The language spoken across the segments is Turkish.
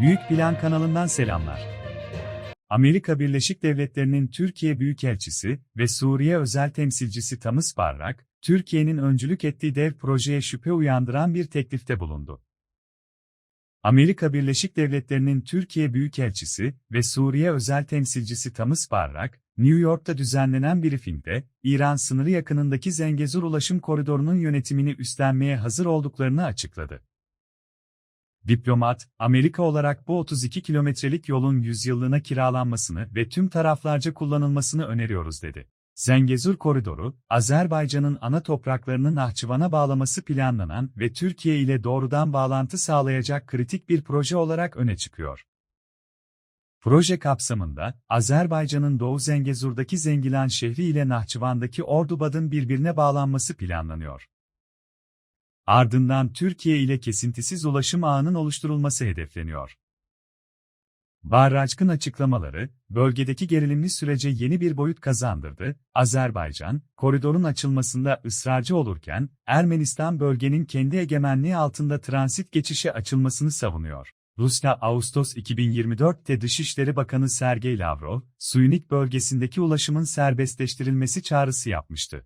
Büyük Plan kanalından selamlar. Amerika Birleşik Devletleri'nin Türkiye Büyükelçisi ve Suriye özel temsilcisi Tamız Barrak, Türkiye'nin öncülük ettiği dev projeye şüphe uyandıran bir teklifte bulundu. Amerika Birleşik Devletleri'nin Türkiye Büyükelçisi ve Suriye özel temsilcisi Tamız Barrak, New York'ta düzenlenen briefingde, İran sınırı yakınındaki Zengezur Ulaşım Koridoru'nun yönetimini üstlenmeye hazır olduklarını açıkladı. Diplomat, Amerika olarak bu 32 kilometrelik yolun yüzyıllığına kiralanmasını ve tüm taraflarca kullanılmasını öneriyoruz dedi. Zengezur Koridoru, Azerbaycan'ın ana topraklarını Nahçıvan'a bağlaması planlanan ve Türkiye ile doğrudan bağlantı sağlayacak kritik bir proje olarak öne çıkıyor. Proje kapsamında, Azerbaycan'ın Doğu Zengezur'daki Zengilan şehri ile Nahçıvan'daki Ordubad'ın birbirine bağlanması planlanıyor. Ardından Türkiye ile kesintisiz ulaşım ağının oluşturulması hedefleniyor. Barrajk'ın açıklamaları, bölgedeki gerilimli sürece yeni bir boyut kazandırdı. Azerbaycan, koridorun açılmasında ısrarcı olurken, Ermenistan bölgenin kendi egemenliği altında transit geçişe açılmasını savunuyor. Rusya Ağustos 2024'te Dışişleri Bakanı Sergey Lavrov, Suyunik bölgesindeki ulaşımın serbestleştirilmesi çağrısı yapmıştı.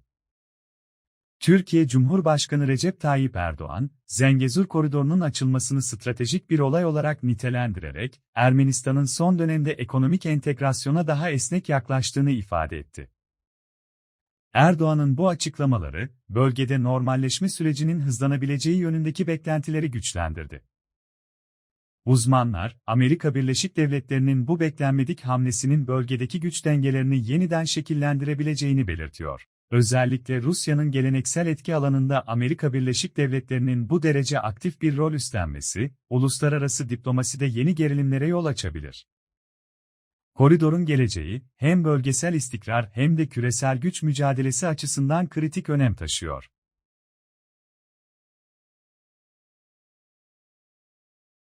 Türkiye Cumhurbaşkanı Recep Tayyip Erdoğan, Zengezur koridorunun açılmasını stratejik bir olay olarak nitelendirerek, Ermenistan'ın son dönemde ekonomik entegrasyona daha esnek yaklaştığını ifade etti. Erdoğan'ın bu açıklamaları, bölgede normalleşme sürecinin hızlanabileceği yönündeki beklentileri güçlendirdi. Uzmanlar, Amerika Birleşik Devletleri'nin bu beklenmedik hamlesinin bölgedeki güç dengelerini yeniden şekillendirebileceğini belirtiyor. Özellikle Rusya'nın geleneksel etki alanında Amerika Birleşik Devletleri'nin bu derece aktif bir rol üstlenmesi, uluslararası diplomaside yeni gerilimlere yol açabilir. Koridorun geleceği, hem bölgesel istikrar hem de küresel güç mücadelesi açısından kritik önem taşıyor.